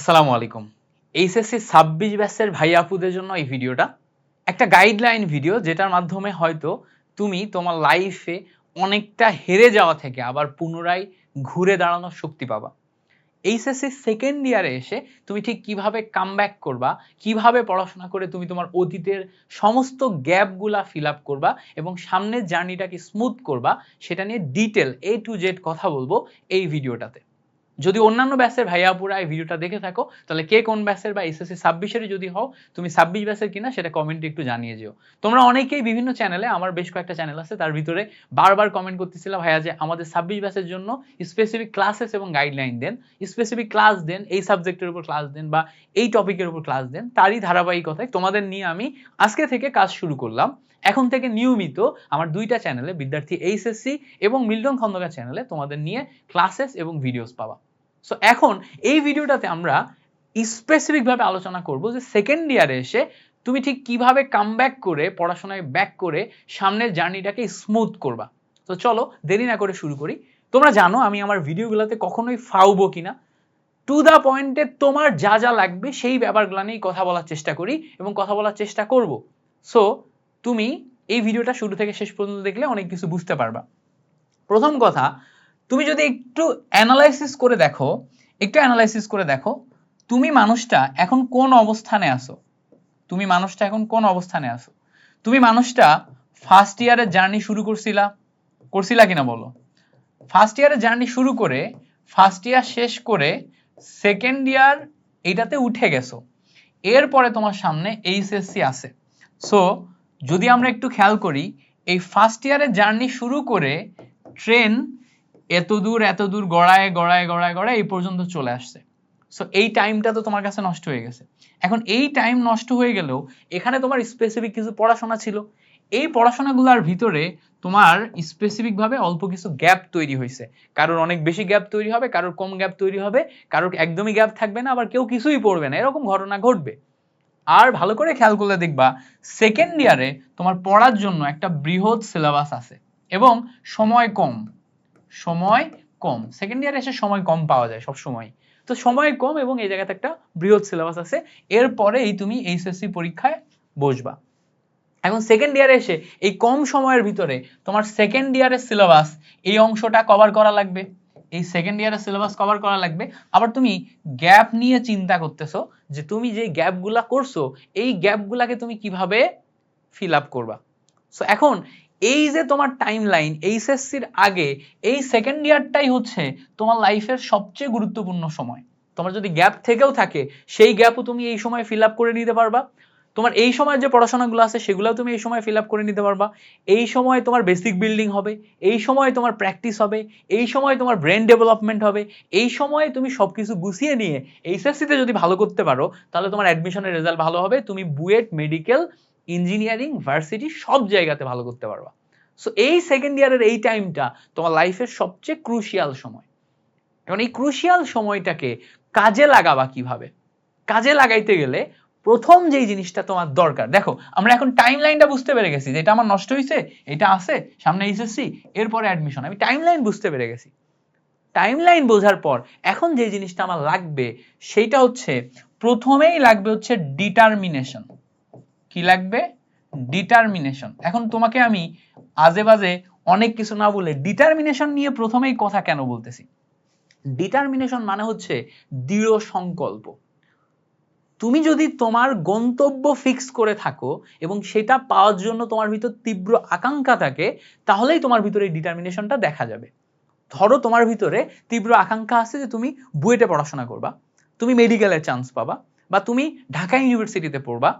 আসসালামু আলাইকুম। এইচএসসি ছাব্বিশ ব্যাচের ভাই আপুদের জন্য এই ভিডিওটা। একটা গাইডলাইন ভিডিও যেটার মাধ্যমে হয়তো তুমি তোমার লাইফে অনেকটা হেরে যাওয়া থেকে আবার পুনরায় ঘুরে দাঁড়ানোর শক্তি পাবা। এইচএসসি সেকেন্ড ইয়ারে এসে তুমি ঠিক কীভাবে কামব্যাক করবা, কীভাবে পড়াশোনা করে তুমি তোমার অতীতের সমস্ত গ্যাপগুলা ফিল আপ করবা এবং সামনের জার্নিটাকে স্মুথ করবা, সেটা নিয়ে ডিটেল এ টু জেড কথা বলব এই ভিডিওটাতে। যদি অন্যান্য ব্যাচের ভাইয়াপুরা এই ভিডিওটা দেখে থাকো, তাহলে কে কোন ব্যাচের বা এসএসসি ছাব্বিশের যদি হও, তুমি ছাব্বিশ ব্যাচের কিনা সেটা কমেন্টে একটু জানিয়ে যেও। তোমরা অনেকেই বিভিন্ন চ্যানেলে আমার বেশ কয়েকটা চ্যানেল আছে, তার ভিতরে বারবার কমেন্ট করতেছিল ভাইয়া যে আমাদের ছাব্বিশ ব্যাচের জন্য স্পেসিফিক ক্লাসেস এবং গাইডলাইন দেন স্পেসিফিক ক্লাস দেন, এই সাবজেক্টের উপর ক্লাস দেন বা এই টপিকের উপর ক্লাস দেন, তারই ধারাবাহিকতায় তোমাদের নিয়ে আমি আজকে থেকে কাজ শুরু করলাম। এখন থেকে নিয়মিত আমার দুইটা চ্যানেলে বিদ্যার্থী এইচএসসি এবং মিল্টন খন্দকার চ্যানেলে তোমাদের নিয়ে ক্লাসেস এবং ভিডিওস পাওয়া সো এখন এই ভিডিওটাতে আমরা স্পেসিফিকভাবে আলোচনা করব যে সেকেন্ড ইয়ারে এসে তুমি ঠিক কীভাবে কামব্যাক করে, পড়াশোনায় ব্যাক করে সামনের জার্নিটাকে স্মুথ করবা। তো চলো দেরি না করে শুরু করি। তোমরা জানো আমি আমার ভিডিওগুলোতে কখনোই ফাউবো কিনা। টু দ্য পয়েন্টে তোমার যা যা লাগবে সেই ব্যাপারগুলো নিয়েই কথা বলার চেষ্টা করি এবং কথা বলার চেষ্টা করব। সো তুমি এই ভিডিওটা শুরু থেকে শেষ পর্যন্ত দেখলে অনেক কিছু বুঝতে পারবা। প্রথম কথা তুমি যদি একটু অ্যানালাইসিস করে দেখো, একটু অ্যানালাইসিস করে দেখো, তুমি মানুষটা এখন কোন অবস্থানে আছো? তুমি মানুষটা এখন কোন অবস্থানে আছো? তুমি মানুষটা ফার্স্ট ইয়ারের জার্নি শুরু করছিলা? করছিলা কিনা বলো? ফার্স্ট ইয়ারের জার্নি শুরু করে ফার্স্ট ইয়ার শেষ করে সেকেন্ড ইয়ার এইটাতে উঠে গেছো। এরপরে তোমার সামনে এইচএসসি আছে। সো যদি আমরা একটু খেয়াল করি, এই ফার্স্ট ইয়ারের জার্নি শুরু করে ট্রেন এত দূর এত দূর, গড়ায় গড়ায় গড়ায় গড়ায় এই পর্যন্ত চলে আসছে। সো এই টাইমটা তো তোমার কাছে নষ্ট হয়ে গেছে। এখন এই টাইম নষ্ট হয়ে গেলেও এখানে তোমার স্পেসিফিক কিছু পড়াশোনা ছিল। এই পড়াশোনাগুলোর ভিতরে তোমার স্পেসিফিকভাবে অল্প কিছু গ্যাপ তৈরি হয়েছে। কারোর অনেক বেশি গ্যাপ তৈরি হবে, কারোর কম গ্যাপ তৈরি হবে, কারোর একদমই গ্যাপ থাকবে না, আবার কেউ কিছুই পড়বে না। এরকম ঘটনা ঘটবে। আর ভালো করে খেয়াল করলে দেখবা সেকেন্ড ইয়ারে তোমার পড়ার জন্য একটা বৃহৎ সিলেবাস আছে এবং সময় কম। সময় কম। সেকেন্ড ইয়ারে এসে সময় কম পাওয়া যায় সব সময় তো সময় কম এবং এই জায়গাতে একটা বৃহৎ সিলেবাস আছে। এরপরে এই তুমি এইচএসসি পরীক্ষায় বসবা। এখন সেকেন্ড ইয়ারে এসে এই কম সময়ের ভিতরে তোমার সেকেন্ড ইয়ারের সিলেবাস এই অংশটা কভার করা লাগবে। এই সেকেন্ড ইয়ারের সিলেবাস কভার করা লাগবে। আবার তুমি গ্যাপ নিয়ে চিন্তা করতেছো যে তুমি যে গ্যাপগুলা করছ, এই গ্যাপগুলাকে তুমি কীভাবে ফিল আপ করবা? সো এখন এই যে তোমার টাইম লাইন এইচএসসির আগে, এই সেকেন্ড ইয়ারটাই হচ্ছে তোমার লাইফের সবচেয়ে গুরুত্বপূর্ণ সময়। তোমার যদি গ্যাপ থেকেও থাকে, সেই গ্যাপও তুমি এই সময় ফিল আপ করে নিতে পারবা। তোমার এই সময় যে পড়াশোনাগুলো আছে, সেগুলোও তুমি এই সময় ফিল আপ করে নিতে পারবা। এই সময় তোমার বেসিক বিল্ডিং হবে, এই সময় তোমার প্র্যাকটিস হবে, এই সময় তোমার ব্রেন ডেভেলপমেন্ট হবে, এই সময় তুমি সবকিছু গুছিয়ে নিয়ে, এইচএসসিতে যদি ভালো করতে পারো, তাহলে তোমার অ্যাডমিশনের রেজাল্ট ভালো হবে। তুমি বুয়েট মেডিকেল ইঞ্জিনিয়ারিং ভার্সিটি সব জায়গাতে ভালো করতে পারবা। সো এই সেকেন্ড ইয়ারের এই টাইমটা তোমার লাইফের সবচেয়ে ক্রুশিয়াল সময়। এখন এই ক্রুশিয়াল সময়টাকে কাজে লাগাবা কীভাবে? কাজে লাগাইতে গেলে প্রথম যেই জিনিসটা তোমার দরকার। দেখো, আমরা এখন টাইম লাইনটা বুঝতে পেরে গেছি যে এটা আমার নষ্ট হয়েছে এটা আছে, সামনে এইচএসসি এরপরে অ্যাডমিশন আমি টাইম লাইন বুঝতে পেরে গেছি। টাইম লাইন বোঝার পর এখন যে জিনিসটা আমার লাগবে, সেইটা হচ্ছে প্রথমেই লাগবে হচ্ছে ডিটারমিনেশন কি লাগবে? ডিটারমিনেশন এখন তোমাকে আমি আজে বাজে অনেক কিছু না বলে ডিটারমিনেশন নিয়ে প্রথমেই কথা কেন বলতেছি? ডিটারমিনেশন মানে হচ্ছে দৃঢ় সংকল্প। তুমি যদি তোমার গন্তব্য ফিক্স করে থাকো এবং সেটা পাওয়ার জন্য তোমার ভিতর তীব্র আকাঙ্ক্ষা থাকে, তাহলেই তোমার ভিতরে ডিটারমিনেশনটা দেখা যাবে। ধরো তোমার ভিতরে তীব্র আকাঙ্ক্ষা আছে যে তুমি বুয়েটে পড়াশোনা করবা, তুমি মেডিকেলের চান্স পাবা, বা তুমি ঢাকা ইউনিভার্সিটিতে পড়বা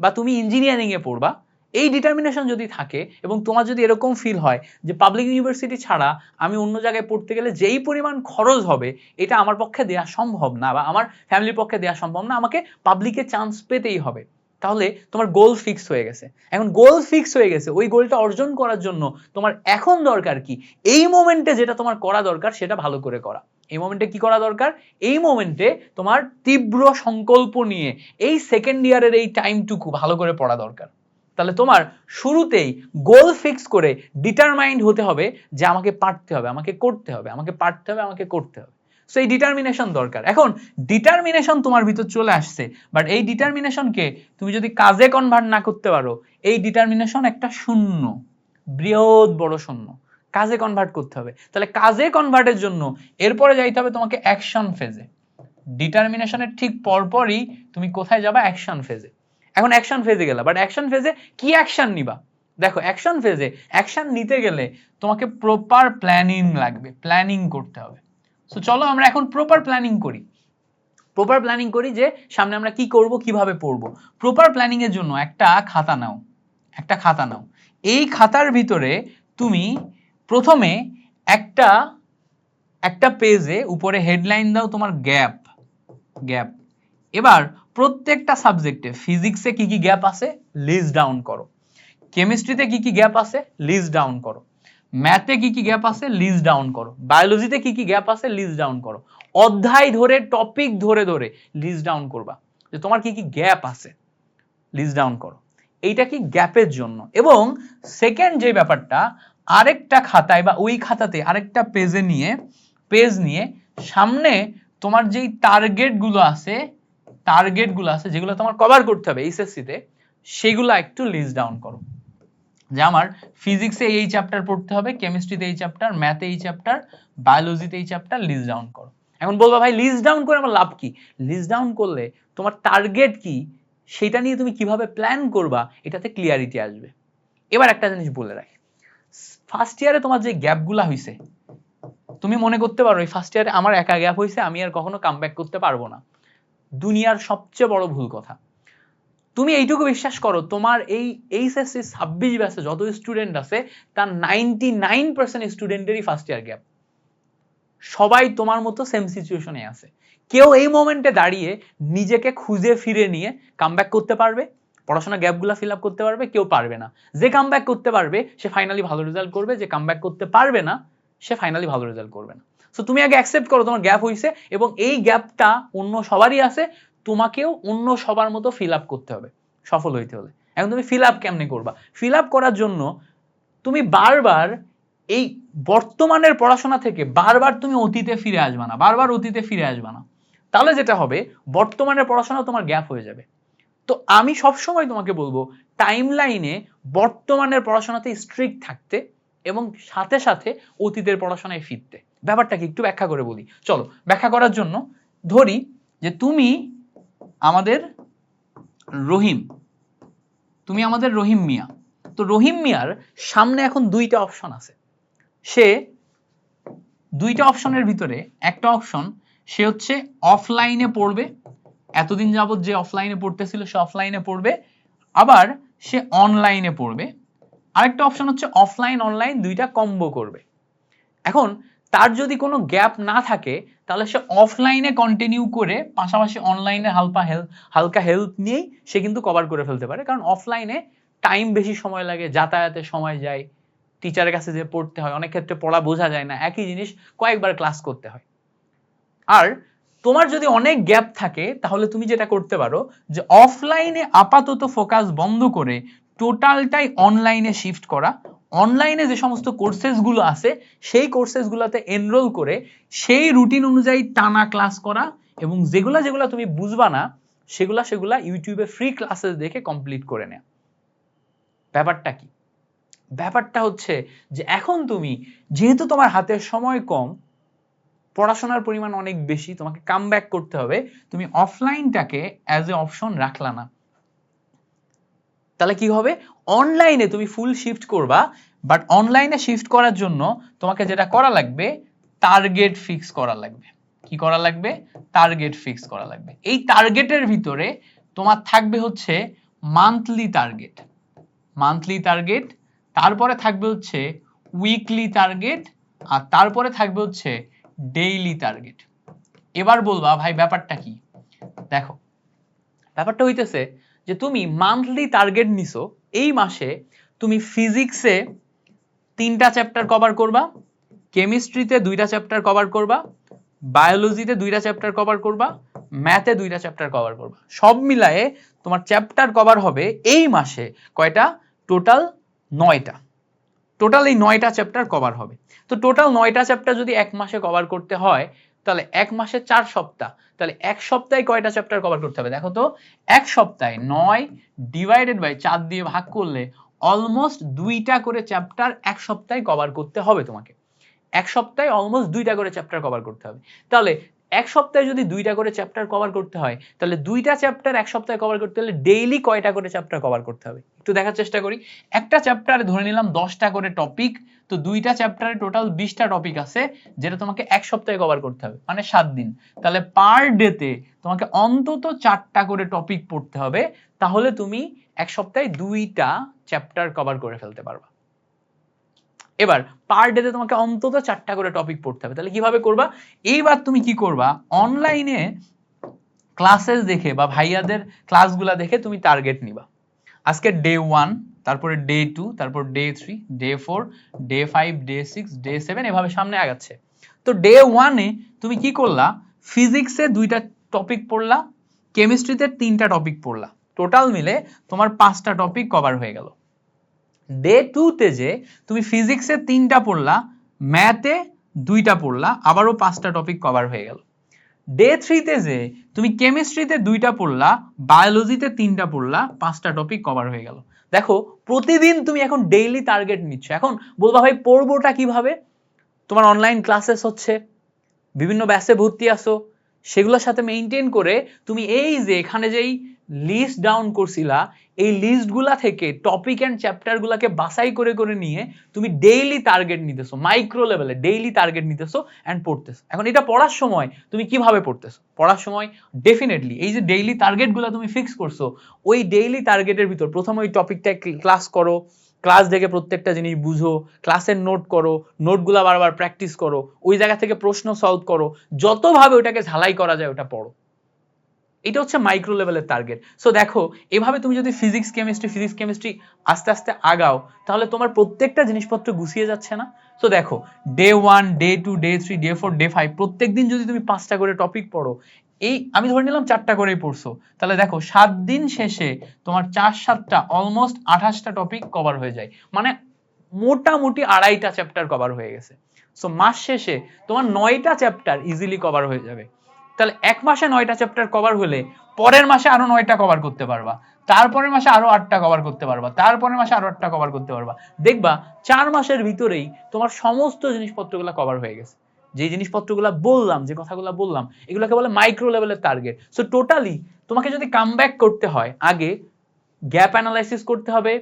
বা তুমি ইঞ্জিনিয়ারিংয়ে পড়বা, এই ডিটারমিনেশন যদি থাকে এবং তোমার যদি এরকম ফিল হয় যে পাবলিক ইউনিভার্সিটি ছাড়া আমি অন্য জায়গায় পড়তে গেলে যেই পরিমাণ খরচ হবে, এটা আমার পক্ষে দেওয়া সম্ভব না বা আমার ফ্যামিলির পক্ষে দেওয়া সম্ভব না, আমাকে পাবলিকে চান্স পেতেই হবে। তাহলে তোমার গোল ফিক্স হয়ে গেছে। এখন গোল ফিক্স হয়ে গেছে, ওই গোলটা অর্জন করার জন্য তোমার এখন দরকার কি? এই মোমেন্টে যেটা তোমার করা দরকার, সেটা ভালো করে করা। এই মোমেন্টে কি করা দরকার? এই মোমেন্টে তোমার তীব্র সংকল্প নিয়ে এই সেকেন্ড ইয়ারের এই টাইমটুকু ভালো করে পড়া দরকার। তাহলে তোমার শুরুতেই গোল ফিক্স করে ডিটারমাইন্ড হতে হবে যে আমাকে পারতে হবে, আমাকে করতে হবে, আমাকে পারতে হবে, আমাকে করতে হবে। সো এই ডিটারমিনেশন দরকার। এখন ডিটারমিনেশন তোমার ভিতর চলে আসছে বাট এই ডিটারমিনেশনকে তুমি যদি কাজে কনভার্ট না করতে পারো, এই ডিটারমিনেশন একটা শূন্য, বৃহৎ বড় শূন্য। কাজে কনভার্ট করতে হবে। তাহলে কাজে কনভার্টের জন্য এরপরে যাইতে হবে তোমাকে অ্যাকশন ফেজে ডিটারমিনেশনের ঠিক পরপরই তুমি কোথায় যাবা অ্যাকশন ফেজে এখন অ্যাকশন ফেজে গেলা বাট অ্যাকশন ফেজে কি অ্যাকশন নিবা? দেখো অ্যাকশন ফেজে অ্যাকশন নিতে গেলে তোমাকে প্রপার প্ল্যানিং লাগবে প্ল্যানিং করতে হবে। সো চলো আমরা এখন প্রপার প্ল্যানিং করি। প্রপার প্ল্যানিং করি যে সামনে আমরা কি করব, কীভাবে পড়ব। প্রপার প্ল্যানিং এর জন্য একটা খাতা নাও, একটা খাতা নাও। এই খাতার ভিতরে তুমি প্রথমে একটা একটা পেজে উপরে হেডলাইন দাও তোমার গ্যাপ গ্যাপ এবার প্রত্যেকটা সাবজেক্টে ফিজিক্সে কি কি গ্যাপ আছে? লিস্ট ডাউন করো। কেমিস্ট্রিতে কি কি গ্যাপ আছে? লিস্ট ডাউন করো। ম্যাথে কি কি গ্যাপ আছে? লিস্ট ডাউন করো। বায়োলজিতে কি কি গ্যাপ আছে? লিস্ট ডাউন করো। অধ্যায় ধরে টপিক ধরে ধরে লিস্ট ডাউন করবা। যে তোমার কি কি গ্যাপ আছে লিস্ট ডাউন করো। এইটা কি গ্যাপের জন্য? এবং সেকেন্ড যে ব্যাপারটা আরেকটা খাতায় বা ওই খাতাতে আরেকটা পেজে নিয়ে পেজ নিয়ে সামনে তোমার যেই টার্গেটগুলো আছে টার্গেটগুলো আছে, যেগুলো তোমার কভার করতে হবে এইচএসসিতে সেগুলো একটু লিস্ট ডাউন করো। যে আমার ফিজিক্সে এই চ্যাপ্টার পড়তে হবে কেমিস্ট্রিতে এই চ্যাপ্টার ম্যাথে এই চ্যাপ্টার বায়োলজিতে এই চ্যাপ্টার লিস্ট ডাউন করো। এখন বলবা ভাই লিস্ট ডাউন করে আমার লাভ কি? লিস্ট ডাউন করলে তোমার টার্গেট কি? সেটা নিয়ে তুমি কীভাবে প্ল্যান করবা? এটাতে ক্লিয়ারিটি আসবে। এবার একটা জিনিস বলে রাখি। ফার্স্ট ইয়ারে তোমার যে গ্যাপগুলা হয়েছে তুমি মনে করতে পারো এই ফার্স্ট ইয়ারে আমার একা গ্যাপ হয়েছে আমি আর কখনো কাম করতে পারব না। দুনিয়ার সবচেয়ে বড় ভুল কথা। তুমি এইটুকু বিশ্বাস করো, তোমার এই এইচএসসি ছাব্বিশ ব্যাচে যত স্টুডেন্ট আছে, তার নাইনটি নাইন পার্সেন্ট স্টুডেন্টেরই ফার্স্ট ইয়ার গ্যাপ সবাই তোমার মতো সেম সিচুয়েশনে আছে। কেউ এই মোমেন্টে দাঁড়িয়ে নিজেকে খুঁজে ফিরে নিয়ে কামব্যাক করতে পারবে পড়াশোনা গ্যাপগুলো ফিল আপ করতে পারবে, কেউ পারবে না। যে কামব্যাক করতে পারবে, সে ফাইনালি ভালো রেজাল্ট করবে, যে কামব্যাক করতে পারবে না, সে ফাইনালি ভালো রেজাল্ট করবে না। সো তুমি আগে অ্যাকসেপ্ট করো তোমার গ্যাপ হয়েছে এবং এই গ্যাপটা অন্য সবারই আছে, তোমাকেও অন্য সবার মতো ফিল আপ করতে হবে, সফল হইতে হলে। এখন তুমি ফিল আপ কেমনে করবা? ফিল আপ করার জন্য তুমি বারবার এই বর্তমানের পড়াশোনা থেকে বারবার তুমি অতীতে ফিরে আসবা না, বারবার অতীতে ফিরে আসবা না। তাহলে যেটা হবে, বর্তমানের পড়াশোনা তোমার গ্যাপ হয়ে যাবে। তো আমি সবসময় তোমাকে বলব টাইম লাইনে বর্তমানের পড়াশোনাতে স্ট্রিক্ট থাকতে এবং সাথে সাথে অতীতের পড়াশোনায় ফিরতে। ব্যাপারটাকে একটু ব্যাখ্যা করে বলি। চলো, ব্যাখ্যা করার জন্য ধরি যে তুমি আমাদের রহিম, তুমি আমাদের রহিম মিয়া। তো রহিম মিয়ার সামনে এখন দুইটা অপশন আছে। সে দুইটা অপশনের ভিতরে একটা অপশন সে হচ্ছে অফলাইনে পড়বে এতদিন যাবত যে অফলাইনে পড়তেছিল, সে অফলাইনে পড়বে। আবার সে অনলাইনে পড়বে। আরেকটা অপশন হচ্ছে অফলাইন অনলাইন দুইটা কম্বো করবে। এখন তার যদি কোনো গ্যাপ না থাকে, তাহলে সে অফলাইনে কন্টিনিউ করে পাশাপাশি অনলাইনে হালকা হেল্প হালকা হেল্প নিয়েই সে কিন্তু কভার করে ফেলতে পারে। কারণ অফলাইনে টাইম বেশি সময় লাগে, যাতায়াতে সময় যায় টিচারের কাছে যে পড়তে হয়, অনেক ক্ষেত্রে পড়া বোঝা যায় না, একই জিনিস কয়েকবার ক্লাস করতে হয়। আর তোমার যদি অনেক গ্যাপ থাকে, তাহলে তুমি যেটা করতে পারো যে অফলাইনে আপাতত ফোকাস বন্ধ করে টোটালটাই অনলাইনে শিফট করা। অনলাইনে যে সমস্ত কোর্সেসগুলো আছে, সেই কোর্সেসগুলোতে এনরোল করে সেই রুটিন অনুযায়ী টানা ক্লাস করা এবং যেগুলা যেগুলা তুমি বুঝবা না, সেগুলা সেগুলা ইউটিউবে ফ্রি ক্লাসেস দেখে কমপ্লিট করে নেয়া। ব্যাপারটা কি? ব্যাপারটা হচ্ছে যে এখন তুমি, যেহেতু তোমার হাতের সময় কম পড়াশোনার পরিমাণ অনেক বেশি, তোমাকে কাম করতে হবে। তুমি অফলাইনটাকে অ্যাজ এ অপশন রাখলা না। তাহলে কি হবে? অনলাইনে তুমি ফুল শিফট করবা বাট অনলাইনে শিফট করার জন্য তোমাকে যেটা করা লাগবে টার্গেট ফিক্স করা লাগবে। কি করা লাগবে? টার্গেট ফিক্স করা লাগবে। এই টার্গেটের ভিতরে তোমার থাকবে হচ্ছে মান্থলি টার্গেট মান্থলি টার্গেট তারপরে থাকবে হচ্ছে উইকলি টার্গেট আর তারপরে থাকবে হচ্ছে ডেইলি টার্গেট এবার বলবা, ভাই, ব্যাপারটা কি? দেখো, ব্যাপারটা হইতেছে যে তুমি মান্থলি টার্গেট নিছো, এই মাসে তুমি ফিজিক্সে তিনটা চ্যাপ্টার কভার করবা কেমিস্ট্রিতে দুইটা চ্যাপ্টার কভার করবা বায়োলজিতে দুইটা চ্যাপ্টার কভার করবা ম্যাথে দুইটা চ্যাপ্টার কভার করবা। সব মিলায়ে তোমার চ্যাপ্টার কভার হবে এই মাসে কয়টা? টোটাল নয়টা। টোটাল এই নয়টা চ্যাপ্টার কভার হবে। তো টোটাল নয়টা চ্যাপ্টার যদি এক মাসে কভার করতে হয়, তাহলে এক মাসে চার সপ্তাহ, তাহলে এক সপ্তাহে কয়টা চ্যাপ্টার কভার করতে হবে? দেখো তো, এক সপ্তাহে নয় ডিভাইডেড বাই চার দিয়ে ভাগ করলে অলমোস্ট দুইটা করে চ্যাপ্টার এক সপ্তাহে কভার করতে হবে তোমাকে। এক সপ্তাহে অলমোস্ট দুইটা করে চ্যাপ্টার কভার করতে হবে। তাহলে এক সপ্তাহে যদি দুইটা করে চ্যাপ্টার কভার করতে হয়, তাহলে দুইটা চ্যাপ্টার এক সপ্তাহে কভার করতে হলে ডেইলি কয়টা করে চ্যাপ্টার কভার করতে হবে? একটু দেখার চেষ্টা করি। একটা চ্যাপ্টারে ধরে নিলাম দশটা করে টপিক তো দুইটা চ্যাপ্টারে টোটাল বিশটা টপিক আছে, যেটা তোমাকে এক সপ্তাহে কভার করতে হবে মানে সাত দিন। তাহলে পার ডেতে তোমাকে অন্তত চারটা করে টপিক পড়তে হবে, তাহলে তুমি এক সপ্তাহে দুইটা চ্যাপ্টার কভার করে ফেলতে পারবা। এবার পার ডেতে তোমাকে অন্তত চারটা করে টপিক পড়তে হবে। তাহলে কীভাবে করবা? এইবার তুমি কি করবা? অনলাইনে ক্লাসেস দেখে বা ভাইয়াদের ক্লাসগুলা দেখে তুমি টার্গেট নিবা। আজকে ডে ওয়ান তারপরে ডে টু তারপর day three day four day five day six day seven এভাবে সামনে আগাচ্ছে। তো ডে ওয়ানে তুমি কি করলা? ফিজিক্সে দুইটা টপিক পড়লা কেমিস্ট্রিতে তিনটা টপিক পড়লা। টোটাল মিলে তোমার পাঁচটা টপিক কভার হয়ে গেল। ডে টুতে যে তুমি ফিজিক্সে তিনটা পড়লা ম্যাথে দুইটা পড়লা, আবারও পাঁচটা টপিক কভার হয়ে গেল। ডে থ্রিতে যে তুমি কেমিস্ট্রিতে দুইটা পড়লা বায়োলজিতে তিনটা পড়লা, পাঁচটা টপিক কভার হয়ে গেল। দেখো, প্রতিদিন তুমি এখন ডেইলি টার্গেট নিচ্ছ। এখন বলবা ভাই, পড়বোটা কীভাবে? তোমার অনলাইন ক্লাসেস হচ্ছে, বিভিন্ন ব্যাসে ভর্তি আসো সেগুলোর সাথে মেনটেন করে তুমি এই যে এখানে যেই লিস্ট ডাউন করছিলা এই লিস্টগুলা থেকে টপিক অ্যান্ড চ্যাপ্টারগুলোকে বাছাই করে করে নিয়ে তুমি ডেইলি টার্গেট নিতেছো মাইক্রো লেভেলে ডেইলি টার্গেট নিতেছো অ্যান্ড পড়তেছো। এখন এটা পড়ার সময় তুমি কীভাবে পড়তেছো? পড়ার সময় ডেফিনেটলি এই যে ডেইলি টার্গেটগুলো তুমি ফিক্স করছ, ওই ডেইলি টার্গেটের ভিতর প্রথম ওই টপিকটা ক্লাস করো ক্লাস দেখে প্রত্যেকটা জিনিস বুঝো ক্লাসের নোট করো নোটগুলা বারবার প্র্যাকটিস করো, ওই জায়গা থেকে প্রশ্ন সলভ করো, যতভাবে ওটাকে ঝালাই করা যায় ওটা পড়ো। এটা হচ্ছে মাইক্রো লেভেলের টার্গেট সো দেখো, এভাবে তুমি যদি ফিজিক্স কেমিস্ট্রি ফিজিক্স কেমিস্ট্রি আস্তে আস্তে আগাও, তাহলে তোমার প্রত্যেকটা জিনিসপত্র গুছিয়ে যাচ্ছে না? সো দেখো day one day two day three day four day five প্রত্যেক দিন যদি তুমি পাঁচটা করে টপিক পড়ো, এই আমি ধরে নিলাম চারটা করেই পড়ছো, তাহলে দেখো, সাত দিন শেষে তোমার চার সাতটা অলমোস্ট আঠাশটা টপিক কভার হয়ে যায়। মানে মোটামুটি আড়াইটা চ্যাপ্টার কভার হয়ে গেছে। সো মাস শেষে তোমার নয়টা চ্যাপ্টার ইজিলি কভার হয়ে যাবে। তাহলে এক মাসে নয়টা চ্যাপ্টার কভার হলে পরের মাসে আরও নয়টা কভার করতে পারবা। তারপরের মাসে আরও আটটা কভার করতে পারবা। তারপরের মাসে আরও আটটা কভার করতে পারবা। দেখবা, চার মাসের ভিতরেই তোমার সমস্ত জিনিসপত্রগুলো কভার হয়ে গেছে। যে জিনিসপত্রগুলো বললাম, যে কথাগুলো বললাম, এগুলোকে বলে মাইক্রো লেভেলের টার্গেট সো টোটালি তোমাকে যদি কামব্যাক করতে হয়, আগে গ্যাপ অ্যানালাইসিস করতে হবে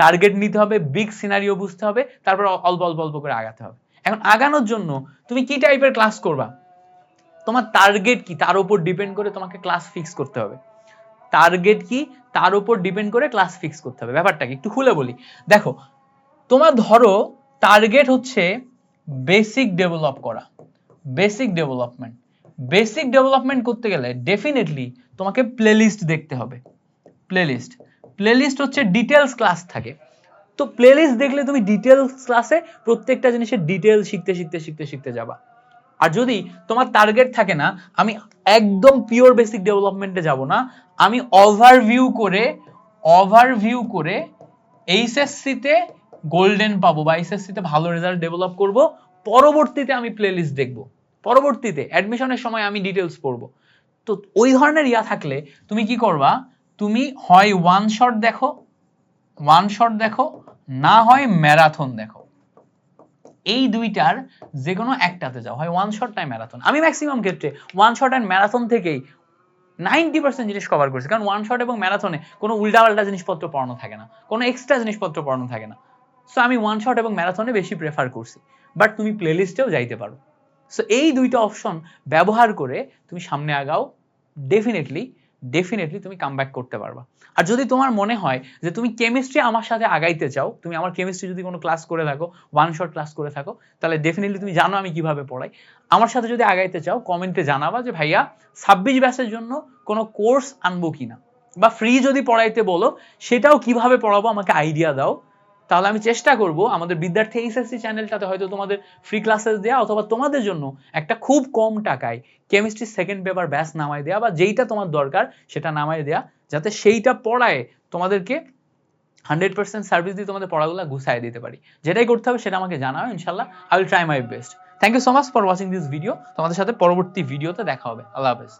টার্গেট নিতে হবে বিগ সিনারিও বুঝতে হবে, তারপর অল্প অল্প অল্প করে আগাতে হবে। এখন আগানোর জন্য তুমি কি টাইপের ক্লাস করবা? তোমার টার্গেট কি? তার উপর ডিপেন্ড করে তোমাকে ক্লাস ফিক্স করতে হবে। টার্গেট কি? তার উপর ডিপেন্ড করে ক্লাস ফিক্স করতে হবে। ব্যাপারটা কি? একটু খুলে বলি। দেখো, তোমার ধরো টার্গেট হচ্ছে বেসিক ডেভেলপ করা। বেসিক ডেভেলপমেন্ট বেসিক ডেভেলপমেন্ট করতে গেলে ডেফিনেটলি তোমাকে প্লেলিস্ট দেখতে হবে। প্লেলিস্ট প্লেলিস্ট হচ্ছে ডিটেলস ক্লাস থাকে। তো প্লেলিস্ট দেখলে তুমি ডিটেলস ক্লাসে প্রত্যেকটা জিনিসের ডিটেল শিখতে শিখতে শিখতে শিখতে যাবা। আর যদি তোমার টার্গেট থাকে না, আমি একদম পিওর বেসিক ডেভেলপমেন্টে যাব না, আমি ওভারভিউ করে ওভারভিউ করে এইচএসসিতে গোল্ডেন পাবো বা এইচএসসিতে ভালো রেজাল্ট ডেভেলপ করব। পরবর্তীতে আমি প্লেলিস্ট দেখব। পরবর্তীতে অ্যাডমিশনের সময় আমি ডিটেলস পড়ব। তো ওই ধরনের ইয়া থাকলে তুমি কি করবা? তুমি হয় ওয়ান শট দেখো ওয়ান শট দেখো, না হয় ম্যারাথন দেখো। এই দুইটার যে কোনো একটাতে যাও। হয় ওয়ান শট নাই ম্যারাথন আমি ম্যাক্সিমাম ক্ষেত্রে ওয়ান শট অ্যান্ড ম্যারাথন থেকেই নাইনটি পার্সেন্ট জিনিস কভার করছি। কারণ ওয়ান শট এবং ম্যারাথনে কোনো উল্টাপাল্টা জিনিসপত্র পড়ানো থাকে না। কোনো এক্সট্রা জিনিসপত্র পড়ানো থাকে না। সো আমি ওয়ান শট এবং ম্যারাথনে বেশি প্রেফার করছি। বাট তুমি প্লেলিস্টেও যাইতে পারো। সো এই দুইটা অপশন ব্যবহার করে তুমি সামনে আগাও। ডেফিনেটলি ডেফিনেটলি তুমি কামব্যাক করতে পারবা। আর যদি তোমার মনে হয় যে তুমি কেমিস্ট্রি আমার সাথে আগাইতে চাও, তুমি আমার কেমিস্ট্রি যদি কোনো ক্লাস করে থাকো ওয়ান শট ক্লাস করে থাকো, তাহলে ডেফিনেটলি তুমি জানো আমি কীভাবে পড়াই। আমার সাথে যদি আগাইতে চাও কমেন্টে জানাবা যে ভাইয়া, ছাব্বিশ ব্যাসের জন্য কোনো কোর্স আনব কিনা? বা ফ্রি যদি পড়াইতে বলো, সেটাও কীভাবে পড়াবো আমাকে আইডিয়া দাও। তাহলে আমি চেষ্টা করব আমাদের বিদ্যার্থী এইচএসসি চ্যানেলটাতে হয়তো তোমাদের ফ্রি ক্লাসেস দেওয়া অথবা তোমাদের জন্য একটা খুব কম টাকায় কেমিস্ট্রি সেকেন্ড পেপার ব্যাস নামায় দেওয়া বা যেইটা তোমার দরকার সেটা নামায় দেওয়া যাতে সেইটা পড়ায় তোমাদেরকে হান্ড্রেড পার্সেন্ট সার্ভিস দিয়ে তোমাদের পড়াগুলো গুছায় দিতে পারি। যেটাই করতে হবে সেটা আমাকে জানাও, ইনশাল্লাহ I will try my best thank you so much for watching this video তোমাদের সাথে পরবর্তী ভিডিওতে দেখা হবে। আল্লাহ হাফেজ।